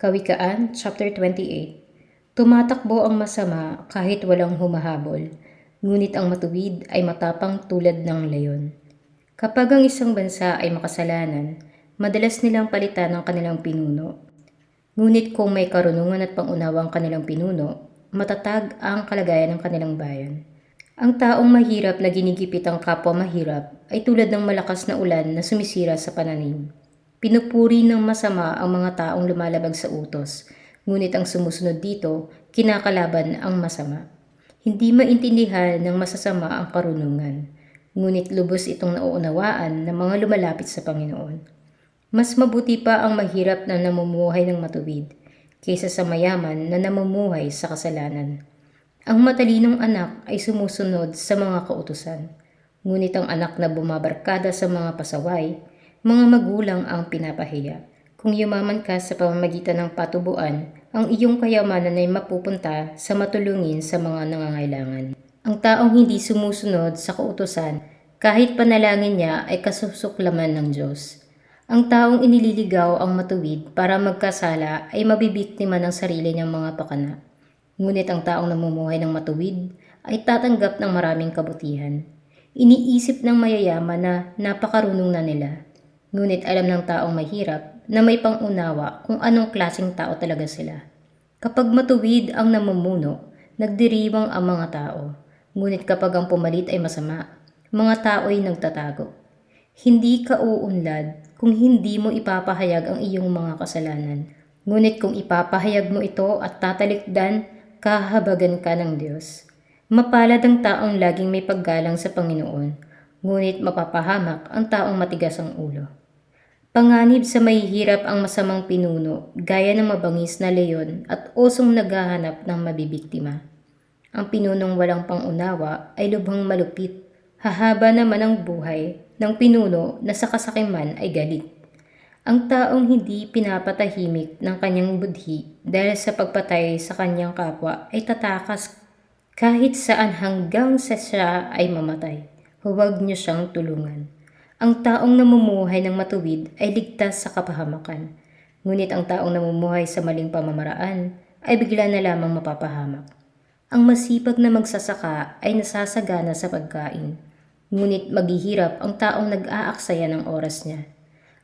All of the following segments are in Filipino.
Kawikaan, chapter 28 Tumatakbo ang masama kahit walang humahabol, ngunit ang matuwid ay matapang tulad ng leyon. Kapag ang isang bansa ay makasalanan, madalas nilang palitan ang kanilang pinuno. Ngunit kung may karunungan at pangunawa ang kanilang pinuno, matatag ang kalagayan ng kanilang bayan. Ang taong mahirap na ginigipit ang kapwa mahirap ay tulad ng malakas na ulan na sumisira sa pananim. Pinupuri ng masama ang mga taong lumalabag sa utos, ngunit ang sumusunod dito, kinakalaban ang masama. Hindi maintindihan ng masasama ang karunungan, ngunit lubos itong nauunawaan ng mga lumalapit sa Panginoon. Mas mabuti pa ang mahirap na namumuhay ng matuwid, kaysa sa mayaman na namumuhay sa kasalanan. Ang matalinong anak ay sumusunod sa mga kautusan, ngunit ang anak na bumabarkada sa mga pasaway mga magulang ang pinapahiya. Kung yumaman ka sa pamamagitan ng patubuan, ang iyong kayamanan ay mapupunta sa matulungin sa mga nangangailangan. Ang taong hindi sumusunod sa kautosan, kahit panalangin niya ay kasusuklaman ng Diyos. Ang taong inililigaw ang matuwid para magkasala ay mabibiktima ng sarili niyang mga pakana. Ngunit ang taong namumuhay ng matuwid ay tatanggap ng maraming kabutihan. Iniisip ng mayayaman na napakarunong na nila Ngunit alam ng taong mahirap na may pangunawa kung anong klaseng tao talaga sila. Kapag matuwid ang namumuno, nagdiriwang ang mga tao. Ngunit kapag ang pumalit ay masama, mga tao ay nagtatago. Hindi ka uunlad kung hindi mo ipapahayag ang iyong mga kasalanan. Ngunit kung ipapahayag mo ito at tatalikdan, kahabagan ka ng Diyos. Mapalad ang taong laging may paggalang sa Panginoon, ngunit mapapahamak ang taong matigas ang ulo. Panganib sa mahihirap ang masamang pinuno, gaya ng mabangis na leyon at osong naghahanap ng mabibiktima. Ang pinunong walang pangunawa ay lubhang malupit. Hahaba naman ang buhay ng pinuno na sa kasakiman ay galit. Ang taong hindi pinapatahimik ng kanyang budhi dahil sa pagpatay sa kanyang kapwa ay tatakas kahit saan hanggang sa siya ay mamatay. Huwag niyo siyang tulungan. Ang taong namumuhay ng matuwid ay ligtas sa kapahamakan, ngunit ang taong namumuhay sa maling pamamaraan ay bigla na lamang mapapahamak. Ang masipag na magsasaka ay nasasagana sa pagkain, ngunit maghihirap ang taong nag-aaksaya ng oras niya.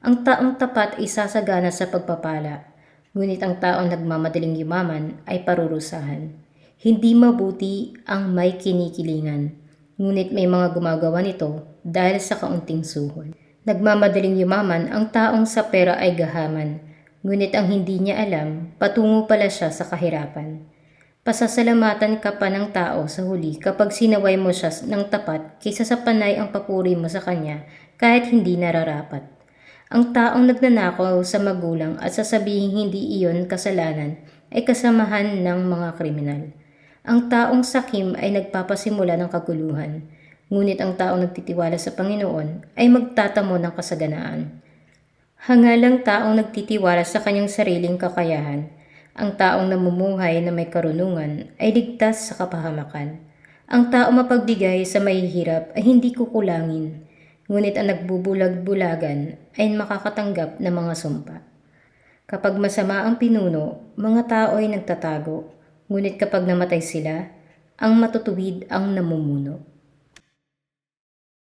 Ang taong tapat ay sasagana sa pagpapala, ngunit ang taong nagmamadaling yumaman ay parurusahan. Hindi mabuti ang may kinikilingan, ngunit may mga gumagawa nito dahil sa kaunting suhol. Nagmamadaling yumaman ang taong sa pera ay gahaman, ngunit ang hindi niya alam, patungo pala siya sa kahirapan. Pasasalamatan ka pa ng tao sa huli kapag sinaway mo siya ng tapat kaysa sa panay ang papuri mo sa kanya kahit hindi nararapat. Ang taong nagnanakaw sa magulang at sasabihin hindi iyon kasalanan ay kasamahan ng mga kriminal. Ang taong sakim ay nagpapasimula ng kaguluhan Ngunit ang taong nagtitiwala sa Panginoon ay magtatamo ng kasaganaan. Hangalang taong nagtitiwala sa kanyang sariling kakayahan, ang taong namumuhay na may karunungan ay ligtas sa kapahamakan. Ang taong mapagbigay sa mahihirap ay hindi kukulangin, ngunit ang nagbubulag-bulagan ay makakatanggap ng mga sumpa. Kapag masama ang pinuno, mga tao ay nagtatago, ngunit kapag namatay sila, ang matutuwid ang namumuno.